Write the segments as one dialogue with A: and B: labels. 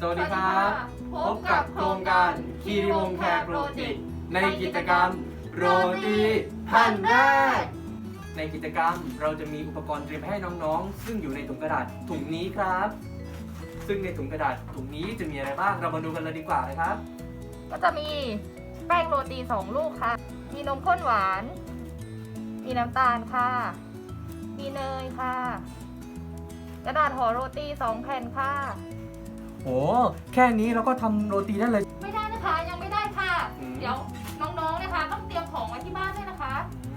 A: สวัสดีครับ พบกับโครงการคีรีวงแคร์โปรติกในกิจกรรมโรตีแผ่นแรกในกิจกรรมเราจะมีอุปกรณ์เตรียมให้น้องๆ ซึ่งอยู่ในถุงกระดาษถุงนี้ครับ ซึ่งในถุงกระดาษถุงนี้จะมีอะไรบ้างเรามาดูกันเลยดีกว่านะครับ
B: ก็จะมีแป้งโรตีสองลูกค่ะ มีนมข้นหวาน มีน้ำตาลค่ะ มีเนยค่ะ กระดาษห่อโรตีสองแผ่นค่ะ
A: โอ้แค่นี้เราก็ทำโรตีได้เลย
B: ไม่ได้นะคะยังไม่ได้ค่ะ
A: อืม
B: เดี๋ยวน้องๆนะคะ ต้องเตรียมของไว้ที่บ้านด้วยนะคะ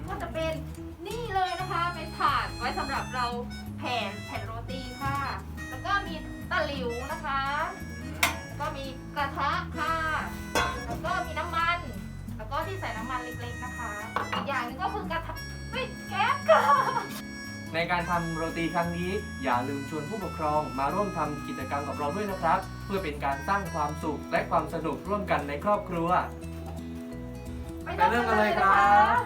B: ก็จะเป็นนี่เลยนะคะเป็นถาดไว้สำหรับเราแผ่นแผ่นโรตีค่ะ แล้วก็มีตะหลิวนะคะแล้วก็มีกระทะค่ะ แล้วก็มีน้ำมัน แล้วก็ที่ใส่น้ำมันเล็กๆนะคะ อีกอย่างหนึงก็คือกระทะเฮ้ยแก๊สค่ะ
A: ในการทำโรตีครั้งนี้ อย่าลืมชวนผู้ปกครองมาร่วมทำกิจกรรมกับเราด้วยนะครับ เพื่อเป็นการสร้างความสุขและความสนุกร่วมกันในครอบครัว ไปเริ่มกันเลยครับ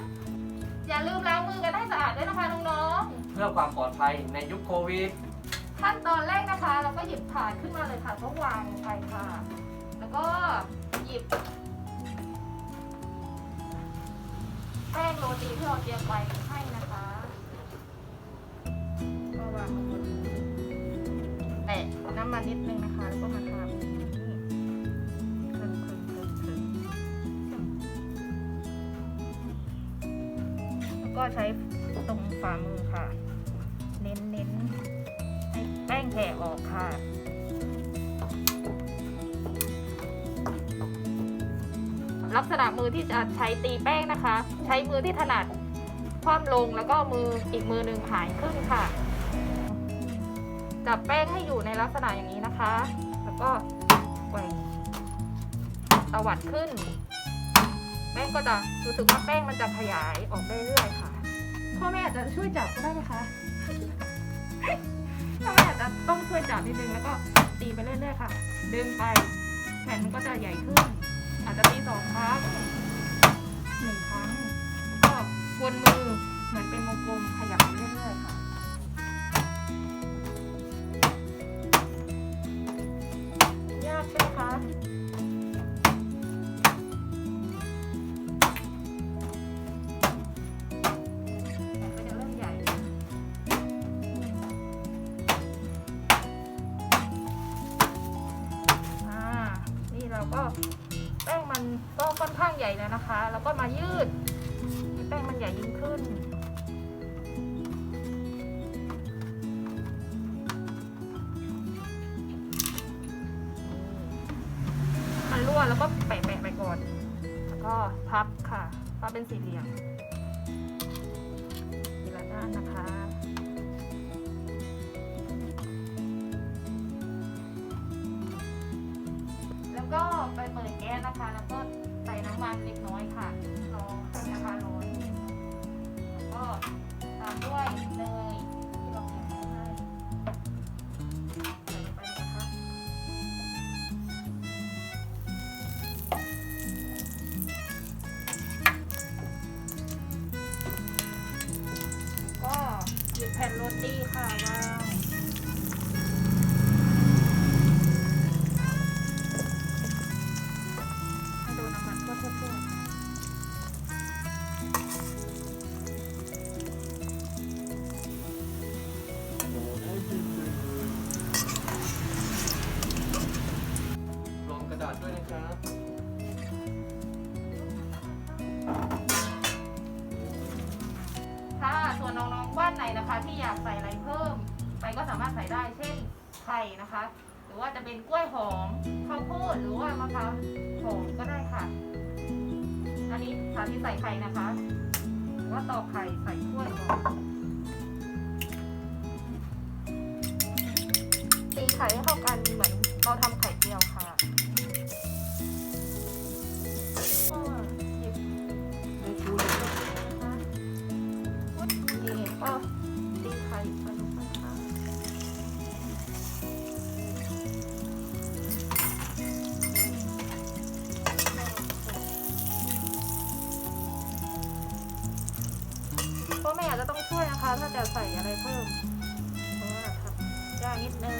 B: อย่าลืมล้างมือกันให้สะอาดด้วยนะคะน้อง
A: เพื่อความปลอดภัยในยุคโควิด
B: ๆขั้นตอนแรกนะคะ เราก็หยิบถาดขึ้นมาเลยค่ะก็วางลงไปค่ะ แล้วก็หยิบแป้งโรตีที่เราเตรียมไว้ให้นะคะำมันนิดนึงนะคะ แล้วก็มาทำนี่ครึ่งครึ่งครึ่งครึ่งแล้วก็ใช้ตรงฝ่ามือค่ะ เน้นเน้นให้แป้งแผ่ออกค่ะลักษณะมือที่จะใช้ตีแป้งนะคะ ใช้มือที่ถนัดคว่ำลงแล้วก็มืออีกมือหนึ่งหายครึ่งค่ะ จับแป้งให้อยู่ในลักษณะอย่างนี้นะคะ แล้วก็แกว่งตวัดขึ้น แป้งก็จะรู้สึกว่าแป้งมันจะขยายออกเรื่อยๆค่ะ พ่อแม่อาจจะช่วยจับก็ได้ไหมคะพ่อแม่อาจจะต้องช่วยจับนิดนึงแล้วก็ตีไปเรื่อยๆค่ะ ดึงไปแผ่นมันก็จะใหญ่ขึ้น อาจจะตีสองครั้งหนึ่งครั้ง แล้วก็วนมือเหมือนเป็นวงกลมขยับ นี่เราก็แป้งมันก็ค่อนข้างใหญ่แล้วนะคะ แล้วก็มายืดให้แป้งมันใหญ่ยิ่งขึ้นมัน พับค่ะพับเป็นสี่เหลี่ยมทีละด้านนะคะแล้วก็ไปเปิดแก๊สนะคะ แล้วก็ใส่น้ำมันเล็กน้อยค่ะรอนะคะร้อนแล้วก็ตามด้วยเนย ผ่นโรตีค่ะว้าว
A: น
B: นะคะ ที่อยากใส่อะไรเพิ่ม ไปก็สามารถใส่ได้ เช่นไข่นะคะ หรือว่าจะเป็นกล้วยหอมข้าวโพดหรือว่ามะพร้าวหอมก็ได้ค่ะ อันนี้สาธิตใส่ไข่นะคะหรือว่าตอกไข่ใส่กล้วยก่อนตีไข่ให้เข้ากันเหมือนเราทำไข่เจียวค่ะ ก็ตีไข่ไปลงไปค่ะพ่อแม่อาจจะต้องช่วยนะคะ ถ้าจะใส่อะไรเพิ่มเพราะว่าทำยากนิดนึง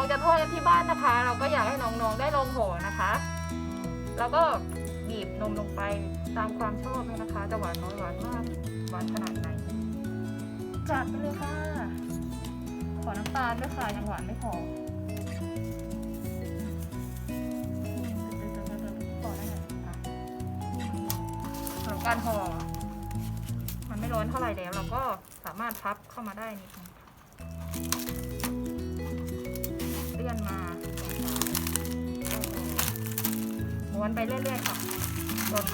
B: ทอดกันที่บ้านนะคะ เราก็อยากให้น้องๆได้ลองห่อนะคะ แล้วก็บีบนมลงไปตามความชอบเลยนะคะ จะหวานน้อยหวานมากหวานขนาดไหนจัดไปเลยค่ะ ขอน้ำตาลด้วยค่ะยังหวานไม่พอพอได้ไหมคะสำหรับการห่อมันไม่ร้อนเท่าไหร่แล้ว เราก็สามารถพับเข้ามาได้นิดนึง เลื่อนมาม้วนไปเรื่อยๆค่ะจน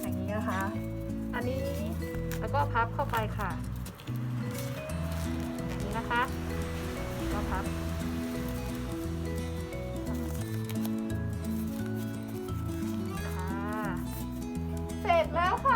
B: อย่างนี้นะคะ อันนี้แล้วก็พับเข้าไปค่ะอย่างนี้นะคะก็พับค่ะเสร็จแล้วค่ะ